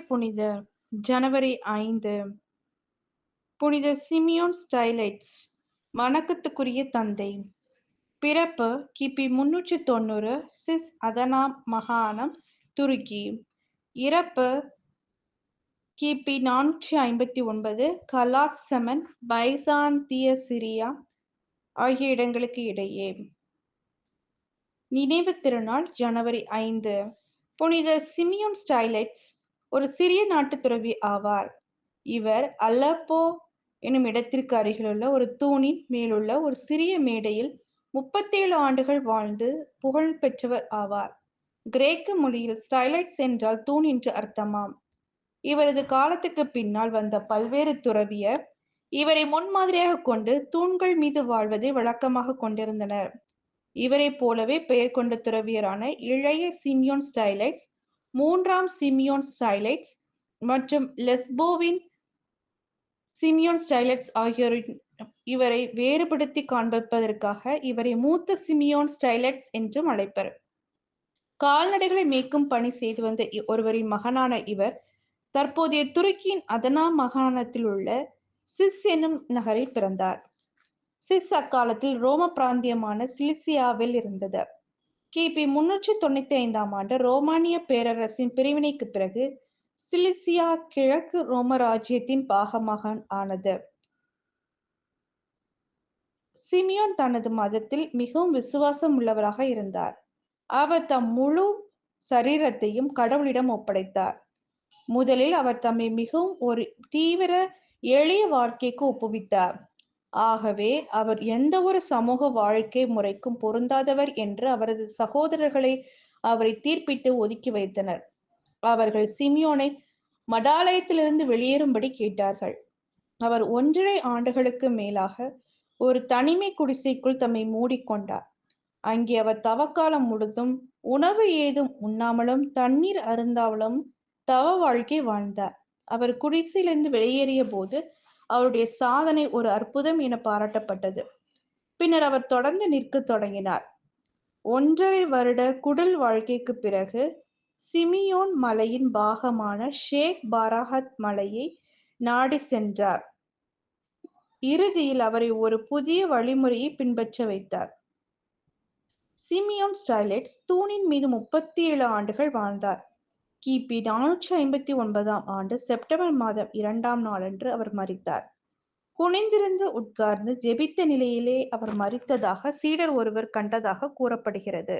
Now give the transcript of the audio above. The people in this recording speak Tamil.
புனிதர் ஜனவரி ஐந்து. புனித சிமியோன் ஸ்டைலைட்ஸ் வணக்கத்துக்குரிய தந்தை. பிறப்பு கிபி முன்னூற்றி தொண்ணூறு சிஸ் அதனா மகாணம் துருக்கி. இறப்பு கிபி நானூற்றி ஐம்பத்தி ஒன்பது கலாட் செமன் பைசாந்திய சிரியா ஆகிய இடங்களுக்கு இடையே. நினைவு திருநாள் ஜனவரி ஐந்து. புனித சிமியோன் ஸ்டைலைட்ஸ் ஒரு சிறிய நாட்டு துறவி ஆவார். இவர் அலப்போ எனும் இடத்திற்கு அருகிலுள்ள ஒரு தூணின் மேலுள்ள ஒரு சிறிய மேடையில் முப்பத்தேழு ஆண்டுகள் வாழ்ந்து புகழ் பெற்றவர் ஆவார். கிரேக்க மொழியில் ஸ்டைலைட்ஸ் என்றால் தூண் என்று அர்த்தமாம். இவரது காலத்துக்கு பின்னால் வந்த பல்வேறு துறவியர் இவரை முன்மாதிரியாக கொண்டு தூண்கள் மீது வாழ்வதை வழக்கமாக கொண்டிருந்தனர். இவரை போலவே பெயர் கொண்ட துறவியரான இளைய சிமியோன் ஸ்டைலைட்ஸ் மூன்றாம் சிமியோன் ஸ்டைலைட்ஸ் மற்றும் லெஸ்போவின் சிமியோன் ஸ்டைலைட்ஸ் ஆகியோரின் இவரை வேறுபடுத்தி காண்பிப்பதற்காக இவரை மூத்த சிமியோன் ஸ்டைலைட்ஸ் என்றும் அழைப்பர். கால்நடைகளை மேய்க்கும் பணி செய்து வந்த ஒருவரின் மகனான இவர் தற்போதைய துருக்கியின் அதனா மாகாணத்தில் உள்ள சிஸ் என்னும் நகரில் பிறந்தார். சிஸ் அக்காலத்தில் ரோம பிராந்தியமான சிலிசியாவில் இருந்தது. கிபி முன்னூற்றி தொண்ணூத்தி ஐந்தாம் ஆண்டு ரோமானிய பேரரசின் பிரிவினைக்கு பிறகு சிலிசியா கிழக்கு ரோம ராஜ்யத்தின் பாகமாக ஆனது. சிமியோன் தனது மதத்தில் மிகவும் விசுவாசம் உள்ளவராக இருந்தார். அவர் தம் முழு சரீரத்தையும் கடவுளிடம் ஒப்படைத்தார். முதலில் அவர் தம்மை மிகவும் ஒரு தீவிர எளிய வாழ்க்கைக்கு ஒப்புவித்தார். ஆகவே அவர் எந்த ஒரு சமூக வாழ்க்கை முறைக்கும் பொருந்தாதவர் என்று அவரது சகோதரர்களை அவரை தீர்ப்பிட்டு ஒதுக்கி வைத்தனர். அவர்கள் சிமியோனை மடாலயத்திலிருந்து வெளியேறும்படி கேட்டார்கள். அவர் ஒன்றரை ஆண்டுகளுக்கு மேலாக ஒரு தனிமை குடிசைக்குள் தம்மை மூடிக்கொண்டார். அங்கே அவர் தவக்காலம் முழுதும் உணவு ஏதும் உண்ணாமலும் தண்ணீர் அருந்தாமலும் தவ வாழ்க்கை வாழ்ந்தார். அவர் குடிசையிலிருந்து வெளியேறிய போது அவருடைய சாதனை ஒரு அற்புதம் என பாராட்டப்பட்டது. பின்னர் அவர் தொடர்ந்து நிற்க தொடங்கினார். ஒன்றரை வருட குடல் வாழ்க்கைக்கு பிறகு சிமியோன் மலையின் பாகமான ஷேக் பாராஹத் மலையை நாடி சென்றார். இறுதியில் அவரை ஒரு புதிய வழிமுறையை பின்பற்ற வைத்தார். சிமியோன் ஸ்டைலெட்ஸ் தூணின் மீது முப்பத்தி ஏழு ஆண்டுகள் வாழ்ந்தார். கிபி நானூற்றி ஐம்பத்தி ஒன்பதாம் ஆண்டு செப்டம்பர் மாதம் இரண்டாம் நாளன்று அவர் மறித்தார் குனிந்திருந்து உட்கார்ந்து ஜெபித்த நிலையிலே அவர் மறித்ததாக சீடர் ஒருவர் கண்டதாக கூறப்படுகிறது.